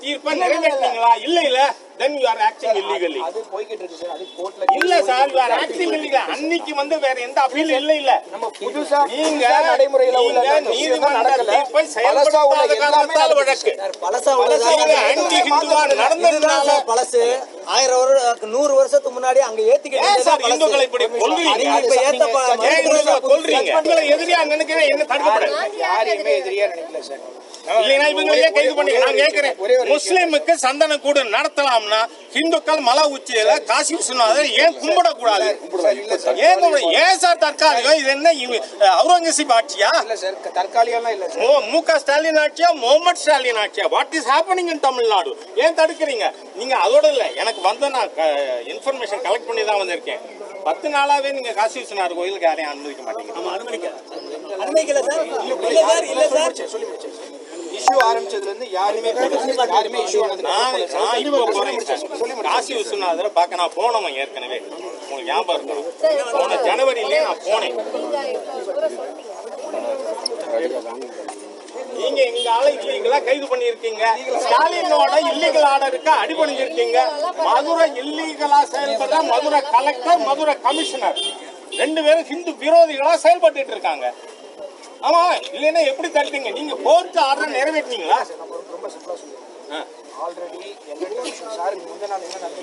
தீர்ப்பை நிறைவேற்றீங்களா இல்ல இல்ல then you are acting illegally அது போய்கிட்டு இருக்கு சார். அது கோர்ட்ல இல்ல sir you are acting illegal அன்னைக்கு வந்து வேற எந்த அப்பீல் இல்ல. இல்ல நம்ம புதுசா நீங்க நடைமுறையில உள்ள நீதிமன்ற தீர்ப்பை உள்ள செயல்படுத்தாத காரணத்தால் வழக்கு. நடந்ததுனால சார் பழசு ஆயிரம் வருடம் நூறு வருஷத்துக்கு முன்னாடி அங்க ஏத்திக்கிட்டு சார் இந்துக்களை இப்படி கொல்றீங்க? நீங்க இப்ப ஏத்த ப- ஏன் இந்துக்களை கொல்றீங்க உங்களை எதிரியா நினைக்கிறேன் என்ன தடுக்கப்படாது யாரையுமே எதிரியா? நினைக்கல சார். இல்லைன்னா இவங்களையே கைது பண்ணி நான் கேட்கிறேன் முஸ்லிமுக்கு சந்தன கூடு நடத்தலாம்னா இந்துக்கள் மலை உச்சியில காசி விஸ்வநாதர் ஏன் கும்பிடக்கூடாது? ஏன் ஏன் சார் தற்காலிகம்? இது என்ன அவுரங்கசீப் ஆட்சியா? தற்காலிகம்லாம் இல்ல மு க ஸ்டாலின் ஆட்சியா? முகமது ஸ்டாலின் ஆட்சியா? What is happening in Tamil Nadu ஏன் தடுக்கிறீங்க? நீங்க அதோட இல்ல. எனக்கு வந்து நான் இன்ஃபர்மேஷன் கலெக்ட் பண்ணி தான் வந்திருக்கேன். பத்து நாளாவே நீங்க காசி விஸ்வநாதர் கோயிலுக்கு யாரையும் அனுமதிக்க மாட்டீங்க. அனுமதிக்கல. சார். இல்ல சார் இல்ல சார். இஷ்யூ ஆரம்பிச்சதுல இருந்து யாருமே யாருமே இஷ்யூ நான் நான் இப்போ போறேன் சார். காசி விஸ்வநாதரை பார்க்க நான் போனவன் ஏற்கனவே. உங்களுக்கு ஞாபகம் இருக்கணும் போன ஜனவரியிலே நான் போனேன். ஆளை இல்லீகலா கைது பண்ணிருக்கீங்க ஸ்டாலினோட இல்லீகல் ஆர்டருக்கு அடிபணிஞ்சிருக்கீங்க மதுரை இல்லீகலா செயல்படுற மதுரை கலெக்டர் மதுரை கமிஷனர் ரெண்டு பேரும் ஹிந்து விரோதிகளா செயல்பட்டு இருக்காங்க. ஆமா இல்லைன்னா எப்படி தடுத்தீங்க? நீங்க கோர்ட் ஆர்டர் நிறைவேற்றினீங்களா?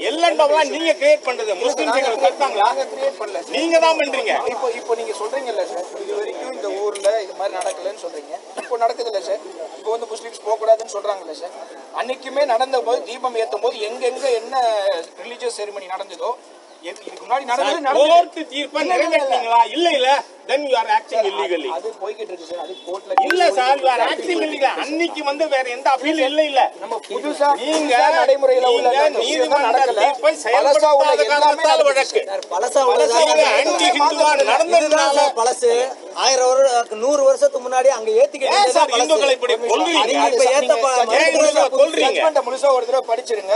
எல்லாம் நீங்க கிரியேட் பண்றது. முஸ்லிம்ஸ் எங்களுக்கு தடுத்தாங்களா? நாங்க கிரியேட் பண்ணல. சார் நீங்க தான் பண்றீங்க. இப்போ இப்போ நீங்க சொல்றீங்கல்ல சார் இது வரைக்கும் இந்த ஊர்ல இது மாதிரி நடக்கலன்னு சொல்றீங்க இப்போ நடக்குது இல்ல சார் இப்போ வந்து சொல்றாங்கல்ல சார்? அன்னைக்குமே நடந்த போது தீபம் ஏத்தும் போது எங்கெங்க என்ன ரிலீஜியஸ் செரிமனி நடந்ததோ இதுக்கு முன்னாடி நடந்தது தீர்ப்பை நிறைவேற்றீங்களா இல்ல இல்ல. Then you are acting illegally அது போய்கிட்டு இருக்கு சார் அது கோர்ட்ல இல்ல sir you are acting illegal அன்னைக்கு வந்து வேற எந்த அப்பீல் இல்ல இல்ல நம்ம புதுசா நீங்க நடைமுறையில உள்ள நீதிமன்ற தீர்ப்பை உள்ள செயல்படுத்தாத காரணத்தால். வழக்கு. பழசா நீங்க ஆன்டி ஹிந்துவா நடந்ததுனால பழசு. ஆயிரம் வருடம் நூறு வருஷத்துக்கு முன்னாடி அங்க ஏத்திக்கிட்டு சார் இந்துக்களை இப்படி கொல்றீங்க? இப்ப ஏத்த கொல்றீங்க? முழுசா ஒரு தடவை படிச்சிருங்க.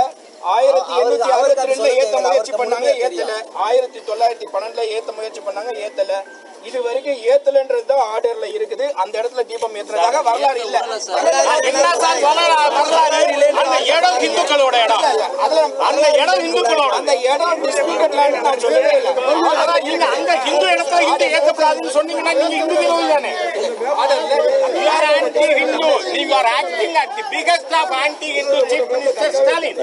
ஆயிரத்தி எண்ணூத்தி அறுபத்தி ரெண்டுல ஏத்த. முயற்சி பண்ணாங்க ஏத்தல. ஆயிரத்தி தொள்ளாயிரத்தி பன்னெண்டுல ஏத்த முயற்சி பண்ணாங்க ஏத்தல. இது வரைக்கும் ஏத்தலன்றது தான் ஆர்டர்ல இருக்குது. அந்த இடத்துல தீபம் ஏத்துறதாக வரலாறு இல்ல. அந்த இடம் இந்துக்களோட இடம். அந்த இடம் இந்துக்களோட அந்த இடம் டிஸ்பியூட்டட் லேண்ட் நான் சொல்லவே இல்லை. அதான் நீங்க அந்த ஹிந்து இடத்துல ஹிந்து ஏற்கப்படாதுன்னு சொன்னீங்கன்னா நீங்க இந்து விரோதி தானே? You are anti-Hindu. You are acting at the biggest of anti-Hindu chief minister Stalin.